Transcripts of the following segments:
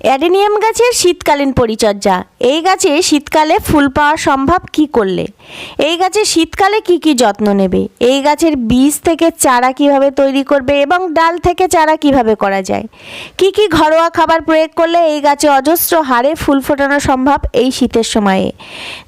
Adenium গাছের শীতকালীন পরিচর্যা। এই গাছে শীতকালে ফুল পাওয়া সম্ভব কি করলে? এই গাছে শীতকালে কি কি যত্ন নেবে? এই গাছের বীজ থেকে চারা কীভাবে তৈরি করবে এবং ডাল থেকে চারা কীভাবে করা যায়? কি কি ঘরোয়া খাবার প্রয়োগ করলে এই গাছে অজস্র হারে ফুল ফোটানো সম্ভব এই শীতের সময়ে?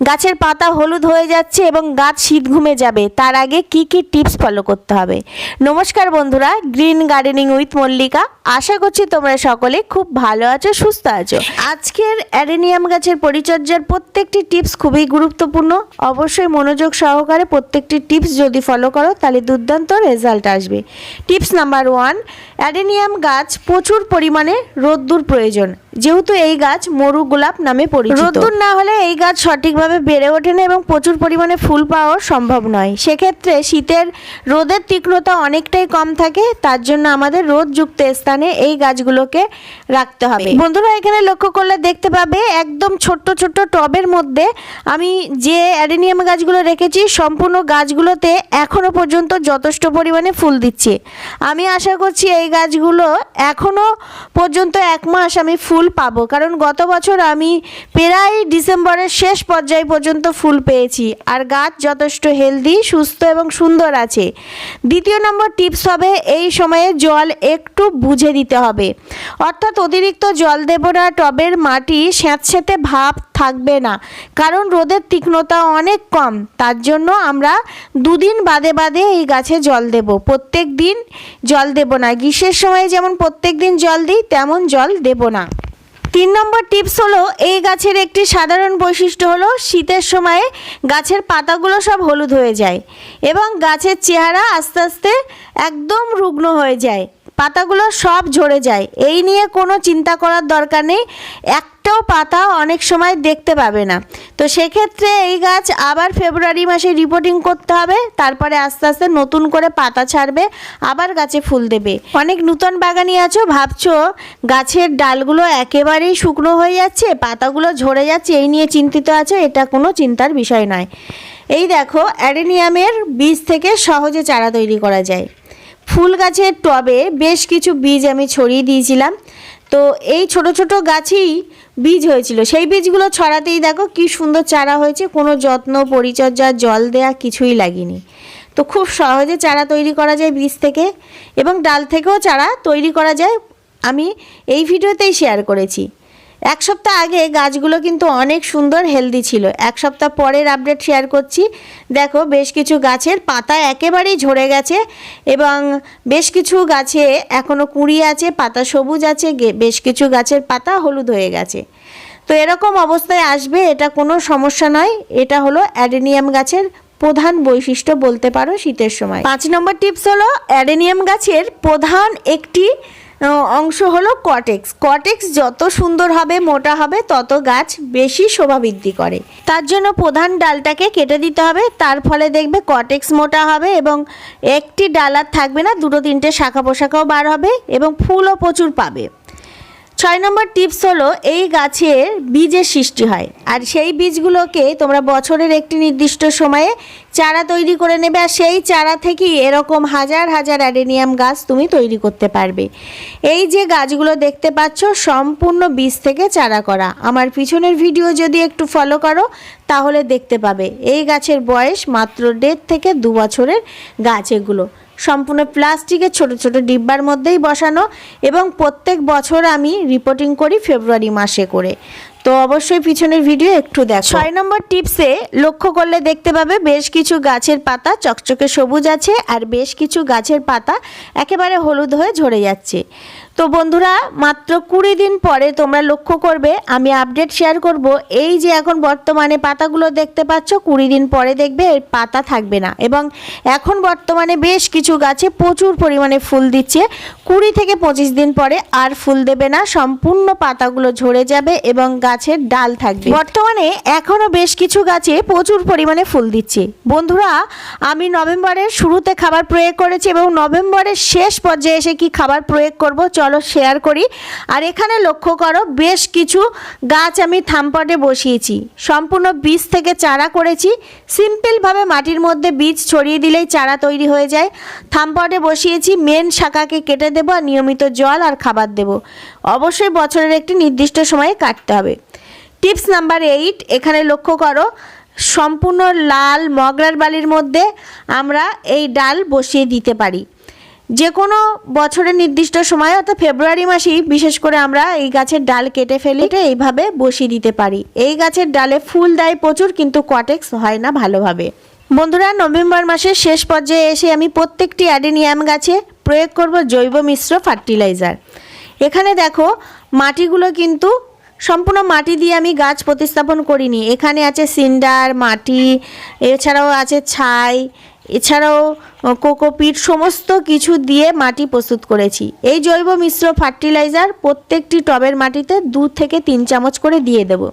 গাছের পাতা হলুদ হয়ে যাচ্ছে এবং গাছ শীত ঘুমে যাবে। তার আগে কি কি টিপস ফলো করতে হবে? নমস্কার বন্ধুরা, গ্রিন গার্ডেনিং উইথ মল্লিকা। আশা করছি তোমরা সকলে খুব ভালো আছো সুস্থ আছো। আজকের অ্যারেনিয়াম গাছের পরিচর্যার প্রত্যেকটি টিপস খুবই গুরুত্বপূর্ণ। অবশ্যই মনোযোগ সহকারে প্রত্যেকটি টিপস যদি ফলো করো, তাহলে দুর্দান্ত রেজাল্ট আসবে। টিপস নাম্বার ওয়ান অ্যারেনিয়াম গাছ প্রচুর পরিমাণে রোদ্দুর প্রয়োজন। যেহেতু এই গাছ মরু গোলাপ নামে পরিচিত। রোদ্দুর না হলে এই গাছ সঠিকভাবে বেড়ে ওঠে না এবং প্রচুর পরিমাণে ফুল পাওয়া সম্ভব নয়। সেক্ষেত্রে শীতের রোদের তীক্ষ্ণতা অনেকটাই কম থাকে, তার জন্য আমাদের রোদযুক্ত স্থানে এই গাছগুলোকে রাখতে হবে। বন্ধুরা, এখানে লক্ষ্য করলে দেখতে পাবে একদম ছোট্ট ছোট্ট টবের মধ্যে আমি যে অ্যাডেনিয়াম গাছগুলো রেখেছি, সম্পূর্ণ গাছগুলোতে এখনও পর্যন্ত যথেষ্ট পরিমাণে ফুল দিচ্ছে। আমি আশা করছি এই গাছগুলো এখনও পর্যন্ত এক মাস আমি ফুল পাবো। কারণ গত বছর আমি প্রায় ডিসেম্বরের শেষ পর্যায় পর্যন্ত ফুল পেয়েছি। আর গাছ যথেষ্ট হেলদি, সুস্থ এবং সুন্দর আছে। দ্বিতীয় নম্বর টিপস হবে, এই সময়ে জল একটু বুঝে দিতে হবে। অর্থাৎ অতিরিক্ত জল দেব না, টবের মাটি স্যাঁতস্যাঁতে ভাব থাকবে না। কারণ রোদের তীক্ষ্ণতা অনেক কম। তার জন্য আমরা দুদিন বাদে বাদে এই গাছে জল দেব। প্রত্যেক দিন জল দেব না। গ্রীষ্মের সময় যেমন প্রত্যেক দিন জল দিই, তেমন জল দেব না। তিন নম্বর টিপস হলো, এই গাছের একটি সাধারণ বৈশিষ্ট্য হলো, শীতের সময়ে গাছের পাতাগুলো সব হলুদ হয়ে যায় এবং গাছের চেহারা আস্তে আস্তে একদম রুগ্ন হয়ে যায়। পাতাগুলো সব ঝরে যায়। এই নিয়ে কোনো চিন্তা করার দরকার নেই। একটাও পাতা অনেক সময় দেখতে পাবে না। তো সেক্ষেত্রে এই গাছ আবার ফেব্রুয়ারি মাসে রিপোর্টিং করতে হবে। তারপরে আস্তে আস্তে নতুন করে পাতা ছাড়বে, আবার গাছে ফুল দেবে। অনেক নূতন বাগানি আছো, ভাবছ গাছের ডালগুলো একেবারেই শুকনো হয়ে যাচ্ছে, পাতাগুলো ঝরে যাচ্ছে, এই নিয়ে চিন্তিত আছো, এটা কোনো চিন্তার বিষয় নয়। এই দেখো অ্যাডেনিয়ামের বীজ থেকে সহজে চারা তৈরি করা যায়। ফুল গাছের টবে বেশ কিছু বীজ আমি ছড়িয়ে দিয়েছিলাম। তো এই ছোট ছোট গাছেই বীজ হয়েছিল। সেই বীজগুলো ছড়াতেই দেখো কি সুন্দর চারা হয়েছে, কোনো যত্ন, পরিচর্যা, জল দেয়া কিছুই লাগেনি। তো খুব সহজে চারা তৈরি করা যায় বীজ থেকে এবং ডাল থেকেও চারা তৈরি করা যায়। আমি এই ভিডিওতেই শেয়ার করেছি। এক সপ্তাহ আগে গাছগুলো কিন্তু অনেক সুন্দর হেলদি ছিল। এক সপ্তাহ পরের আপডেট শেয়ার করছি। দেখো, বেশ কিছু গাছের পাতা একেবারেই ঝরে গেছে এবং বেশ কিছু গাছে এখনও কুঁড়ি আছে, পাতা সবুজ আছে বেশ কিছু গাছের পাতা হলুদ হয়ে গেছে। তো এরকম অবস্থায় আসবে, এটা কোনো সমস্যা নয়। এটা হলো অ্যাডেনিয়াম গাছের প্রধান বৈশিষ্ট্য বলতে পারো শীতের সময়। পাঁচ নম্বর টিপস হলো, অ্যাডেনিয়াম গাছের প্রধান একটি অংশ হলো কটেক্স কটেক্স যত সুন্দর হবে, মোটা হবে, তত গাছ বেশি শোভা বৃদ্ধি করে। তার জন্য প্রধান ডালটাকে কেটে দিতে হবে। তার ফলে দেখবে কটেক্স মোটা হবে এবং একটি ডালার থাকবে না, দুটো তিনটে শাখা পোশাখাও বার হবে এবং ফুলও প্রচুর পাবে। ছয় নম্বর টিপস হলো, এই গাছের বীজের সৃষ্টি হয়। আর সেই বীজগুলোকে তোমরা বছরের একটি নির্দিষ্ট সময়ে চারা তৈরি করে নেবে, আর সেই চারা থেকেই এরকম হাজার হাজার অ্যাডেনিয়াম গাছ তুমি তৈরি করতে পারবে। এই যে গাছগুলো দেখতে পাচ্ছ, সম্পূর্ণ বীজ থেকে চারা করা। আমার পিছনের ভিডিও যদি একটু ফলো করো, তাহলে দেখতে পাবে। এই গাছের বয়স মাত্র দেড় থেকে দু বছরের গাছ এগুলো। সম্পূর্ণ প্লাস্টিকের ছোট ছোট ডিব্বার মধ্যেই বসানো এবং প্রত্যেক বছর আমি রিপোর্টিং করি ফেব্রুয়ারি মাসে করে। তো অবশ্যই পিছনের ভিডিও একটু দেখো। ছয় নম্বর টিপসে লক্ষ্য করলে দেখতে পাবে বেশ কিছু গাছের পাতা চকচকে সবুজ আছে আর বেশ কিছু গাছের পাতা একেবারে হলুদ হয়ে ঝরে যাচ্ছে। তো বন্ধুরা, মাত্র কুড়ি দিন পরে তোমরা লক্ষ্য করবে, আমি আপডেট শেয়ার করব, এই যে এখন বর্তমানে পাতাগুলো দেখতে পাচ্ছ, কুড়ি দিন পরে দেখবে এর পাতা থাকবে না। এবং এখন বর্তমানে বেশ কিছু গাছে প্রচুর পরিমাণে ফুল দিচ্ছে, কুড়ি থেকে পঁচিশ দিন পরে আর ফুল দেবে না, সম্পূর্ণ পাতাগুলো ঝরে যাবে এবং গাছের ডাল থাকবে। বর্তমানে এখনও বেশ কিছু গাছে প্রচুর পরিমাণে ফুল দিচ্ছে। বন্ধুরা, আমি নভেম্বরের শুরুতে খাবার প্রয়োগ করেছি এবং নভেম্বরের শেষ পর্যায়ে এসে কি খাবার প্রয়োগ করব চলো শেয়ার করি। আর এখানে লক্ষ্য করো, বেশ কিছু গাছ আমি থামপটে বসিয়েছি। সম্পূর্ণ বীজ থেকে চারা করেছি। সিম্পলভাবে মাটির মধ্যে বীজ ছড়িয়ে দিলেই চারা তৈরি হয়ে যায়। থামপটে বসিয়েছি মেন শাখাকে কেটে দেবো আর নিয়মিত জল আর খাবার দেবো। অবশ্যই বছরের একটি নির্দিষ্ট সময়ে কাটতে হবে। টিপস নাম্বার এইট, এখানে লক্ষ্য করো, সম্পূর্ণ লাল মগরার বালির মধ্যে আমরা এই ডাল বসিয়ে দিতে পারি। যে কোনো বছরের নির্দিষ্ট সময়, অর্থাৎ ফেব্রুয়ারি মাসেই, বিশেষ করে আমরা এই গাছের ডাল কেটে ফেলে এটা এইভাবে বসিয়ে দিতে পারি। এই গাছের ডালে ফুল দেয় প্রচুর, কিন্তু কটেক্স হয় না ভালোভাবে। বন্ধুরা, নভেম্বর মাসের শেষ পর্যায়ে এসে আমি প্রত্যেকটি অ্যাডেনিয়াম গাছে প্রয়োগ করব জৈব মিশ্র ফার্টিলাইজার। এখানে দেখো, মাটিগুলো কিন্তু সম্পূর্ণ মাটি দিয়ে আমি গাছ প্রতিস্থাপন করিনি। এখানে আছে সিন্ডার, মাটি, এছাড়াও আছে ছাই, এছাড়াও কোকোপিট, সমস্ত কিছু দিয়ে মাটি প্রস্তুত করেছি। এই জৈব মিশ্র ফার্টিলাইজার প্রত্যেকটি টবের মাটিতে দু থেকে তিন চামচ করে দিয়ে দেবো।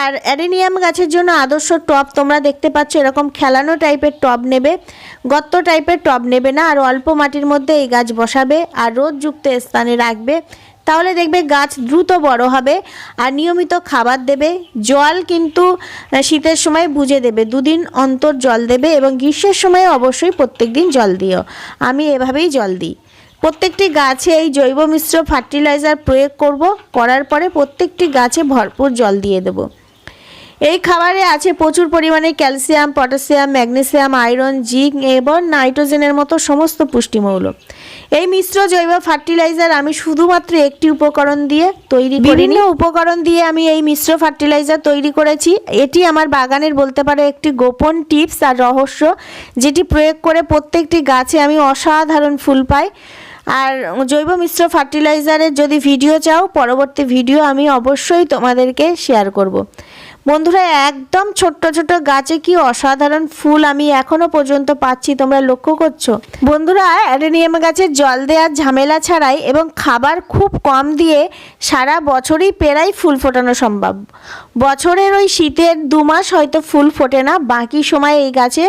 আর অ্যারেনিয়াম গাছের জন্য আদর্শ টব তোমরা দেখতে পাচ্ছ, এরকম খেলানো টাইপের টব নেবে, গর্ত টাইপের টব নেবে না, আর অল্প মাটির মধ্যে এই গাছ বসাবে, আর রোদযুক্ত স্থানে রাখবে। তাহলে দেখবে গাছ দ্রুত বড় হবে আর নিয়মিত খাবার দেবে। জল কিন্তু শীতের সময় বুঝে দেবে। দুদিন অন্তর জল দেবে এবং গ্রীষ্মের সময় অবশ্যই প্রত্যেক দিন জল দিও। আমি এভাবেই জল দিই। প্রত্যেকটি গাছে এই জৈব মিশ্র ফার্টিলাইজার প্রয়োগ করব। করার পরে প্রত্যেকটি গাছে ভরপুর জল দিয়ে দেব। এই খাবারে আছে প্রচুর পরিমাণে calcium potassium magnesium, iron, zinc এবং নাইট্রোজেনের মতো সমস্ত পুষ্টিমৌল। এই মিশ্র জৈব ফার্টিলাইজার আমি শুধুমাত্র একটি উপকরণ দিয়ে তৈরি বিভিন্ন উপকরণ দিয়ে আমি এই মিশ্র ফার্টিলাইজার তৈরি করেছি। এটি আমার বাগানের বলতে পারো একটি গোপন টিপস আর রহস্য, যেটি প্রয়োগ করে প্রত্যেকটি গাছে আমি অসাধারণ ফুল পাই। আর জৈব মিশ্র ফার্টিলাইজারের যদি ভিডিও চাও, পরবর্তী ভিডিও আমি অবশ্যই তোমাদেরকে শেয়ার করব। বন্ধুরা, একদম ছোট্ট ছোট গাছে কি অসাধারণ ফুল আমি এখনও পর্যন্ত পাচ্ছি, তোমরা লক্ষ্য করছ? বন্ধুরা, অ্যাডেনিয়াম গাছে জল দেওয়ার ঝামেলা ছাড়াই এবং খাবার খুব কম দিয়ে সারা বছরই পেরাই ফুল ফোটানো সম্ভব। বছরের ওই শীতের দু মাস হয়তো ফুল ফোটে না, বাকি সময় এই গাছে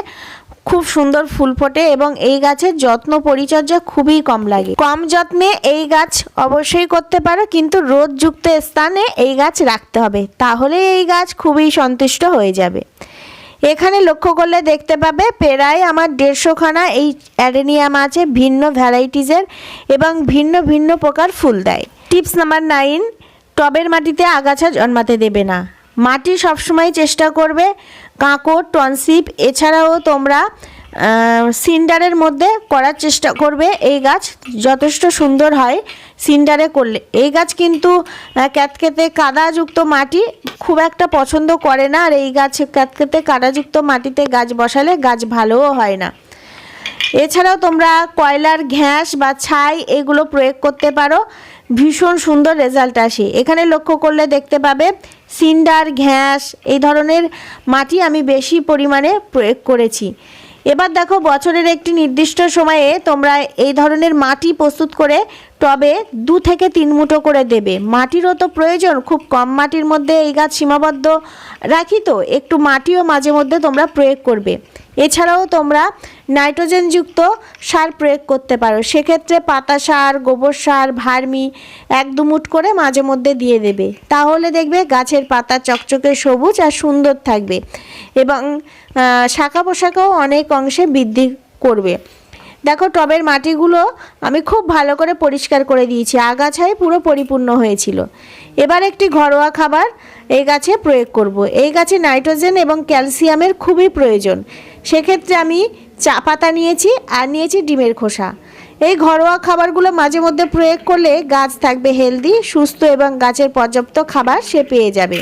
খুব সুন্দর ফুল ফোটে এবং এই গাছের যত্ন পরিচর্যা খুবই কম লাগে। কম যত্নে এই গাছ অবশ্যই করতে পারো, কিন্তু রোদযুক্ত স্থানে এই গাছ রাখতে হবে। তাহলে এই গাছ খুবই সন্তুষ্ট হয়ে যাবে। এখানে লক্ষ্য করলে দেখতে পাবে, প্রায় আমার দেড়শোখানা এই অ্যাডেনিয়াম আছে, ভিন্ন ভ্যারাইটিজের এবং ভিন্ন ভিন্ন প্রকার ফুল দেয়। টিপস নাম্বার নাইন, টবের মাটিতে আগাছা জন্মাতে দেবে না। মাটি সবসময় চেষ্টা করবে কাঁকড়, টনসিপ, এছাড়াও তোমরা সিন্ডারের মধ্যে করার চেষ্টা করবে এই গাছ, যথেষ্ট সুন্দর হয় সিন্ডারে করলে। এই গাছ কিন্তু ক্যাতকেতে কাদাযুক্ত মাটি খুব একটা পছন্দ করে না, আর এই গাছ ক্যাতকেতে কাদাযুক্ত মাটিতে গাছ বসালে গাছ ভালোও হয় না। এছাড়াও তোমরা কয়লার ঘ্যাস বা ছাই এগুলো প্রয়োগ করতে পারো। ভীষণ সুন্দর রেজাল্ট আসে। এখানে লক্ষ্য করলে দেখতে পাবে, সিন্ডার, ঘ্যাস, এই ধরনের মাটি আমি বেশি পরিমাণে প্রয়োগ করেছি। এবার দেখো, বছরের একটি নির্দিষ্ট সময়ে তোমরা এই ধরনের মাটি প্রস্তুত করে টবে দু থেকে তিন মুঠো করে দেবে। মাটিরও তো প্রয়োজন, খুব কম মাটির মধ্যে এই গাছ সীমাবদ্ধ রাখি তো, একটু মাটিও মাঝে মধ্যে তোমরা প্রয়োগ করবে। এছাড়াও তোমরা নাইট্রোজেনযুক্ত সার প্রয়োগ করতে পারো, সেক্ষেত্রে পাতা সার, গোবর সার, ভার্মি এক দু মুঠ করে মাঝে মধ্যে দিয়ে দেবে। তাহলে দেখবে গাছের পাতা চকচকে সবুজ আর সুন্দর থাকবে এবং শাখা পোশাকাও অনেক অংশে বৃদ্ধি করবে। দেখো টবের মাটিগুলো আমি খুব ভালো করে পরিষ্কার করে দিয়েছি আগাছায় পুরো পরিপূর্ণ হয়েছিল। এবার একটি ঘরোয়া খাবার এই গাছে প্রয়োগ করব। এই গাছে নাইট্রোজেন এবং ক্যালসিয়ামের খুবই প্রয়োজন। সেক্ষেত্রে আমি চা পাতা নিয়েছি আর নিয়েছি ডিমের খোসা। এই ঘরোয়া খাবারগুলো মাঝে মধ্যে প্রয়োগ করলে গাছ থাকবে হেলদি, সুস্থ এবং গাছের পর্যাপ্ত খাবার সে পেয়ে যাবে।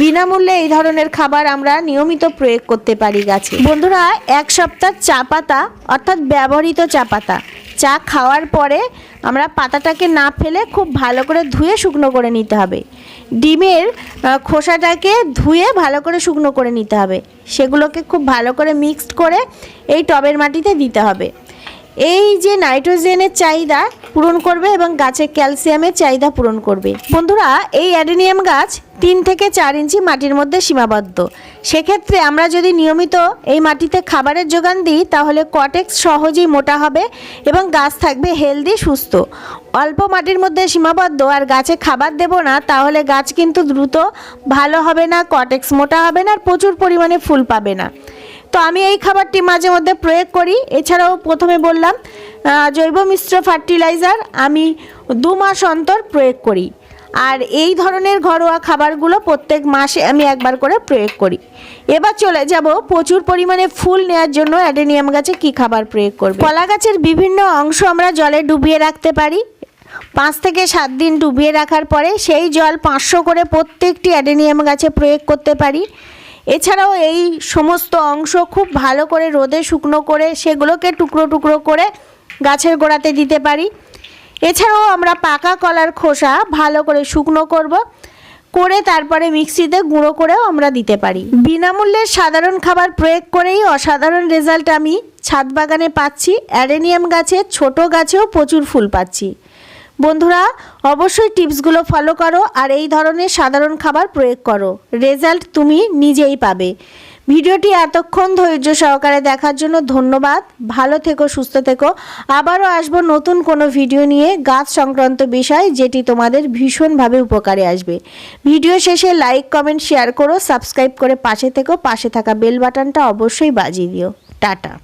বিনামূল্যে এই ধরনের খাবার আমরা নিয়মিত প্রয়োগ করতে পারি গাছে। বন্ধুরা, এক সপ্তাহ চা পাতা, অর্থাৎ ব্যবহৃত চা পাতা। চা খাওয়ার পরে আমরা পাতাটাকে না ফেলে খুব ভালো করে ধুয়ে শুকনো করে নিতে হবে। ডিমের খোসাটাকে ধুয়ে ভালো করে শুকনো করে নিতে হবে। সেগুলোকে খুব ভালো করে মিক্সড করে এই টবের মাটিতে দিতে হবে। এই যে নাইট্রোজেনের চাহিদা পূরণ করবে এবং গাছের ক্যালসিয়ামের চাহিদা পূরণ করবে। বন্ধুরা, এই অ্যাডেনিয়াম গাছ তিন থেকে চার ইঞ্চি মাটির মধ্যে সীমাবদ্ধ। সেক্ষেত্রে আমরা যদি নিয়মিত এই মাটিতে খাবারের যোগান দিই, তাহলে কটেক্স সহজেই মোটা হবে এবং গাছ থাকবে হেলদি, সুস্থ। অল্প মাটির মধ্যে সীমাবদ্ধ আর গাছে খাবার দেবো না, তাহলে গাছ কিন্তু দ্রুত ভালো হবে না কটেক্স মোটা হবে না, আর প্রচুর পরিমাণে ফুল পাবে না। তো আমি এই খাবারটি মাঝে মধ্যে প্রয়োগ করি। এছাড়াও প্রথমে বললাম জৈব মিশ্র ফার্টিলাইজার আমি দু মাস অন্তর প্রয়োগ করি। আর এই ধরনের ঘরোয়া খাবারগুলো প্রত্যেক মাসে আমি একবার করে প্রয়োগ করি। এবার চলে যাব প্রচুর পরিমাণে ফুল নেওয়ার জন্য অ্যাডেনিয়াম গাছে কি খাবার প্রয়োগ করব। কলা গাছের বিভিন্ন অংশ আমরা জলে ডুবিয়ে রাখতে পারি। পাঁচ থেকে সাত দিন ডুবিয়ে রাখার পরে সেই জল পাঁচশো করে প্রত্যেকটি অ্যাডেনিয়াম গাছে প্রয়োগ করতে পারি। এছাড়াও এই সমস্ত অংশ খুব ভালো করে রোদে শুকনো করে সেগুলোকে টুকরো টুকরো করে গাছের গোড়াতে দিতে পারি। এছাড়াও আমরা পাকা কলার খোসা ভালো করে শুকনো করব, করে তারপরে মিক্সিতে গুঁড়ো করেও আমরা দিতে পারি। বিনামূল্যে সাধারণ খাবার প্রয়োগ করেই অসাধারণ রেজাল্ট আমি ছাদ বাগানে পাচ্ছি। অ্যারেনিয়াম গাছে, ছোট গাছেও প্রচুর ফুল পাচ্ছি। বন্ধুরা, অবশ্যই টিপসগুলো ফলো করো আর এই ধরনের সাধারণ খাবার প্রয়োগ করো। রেজাল্ট তুমি নিজেই পাবে। ভিডিওটি এতক্ষণ ধৈর্য সহকারে দেখার জন্য ধন্যবাদ। ভালো থেকো, সুস্থ থেকো। আবারও আসব নতুন কোনো ভিডিও নিয়ে গাছ সংক্রান্ত বিষয় যেটি তোমাদের ভীষণভাবে উপকারে আসবে। ভিডিও শেষে লাইক, কমেন্ট, শেয়ার করো, সাবস্ক্রাইব করে পাশে থেকো। পাশে থাকা বেল বাটনটা অবশ্যই বাজিয়ে দিও। টাটা।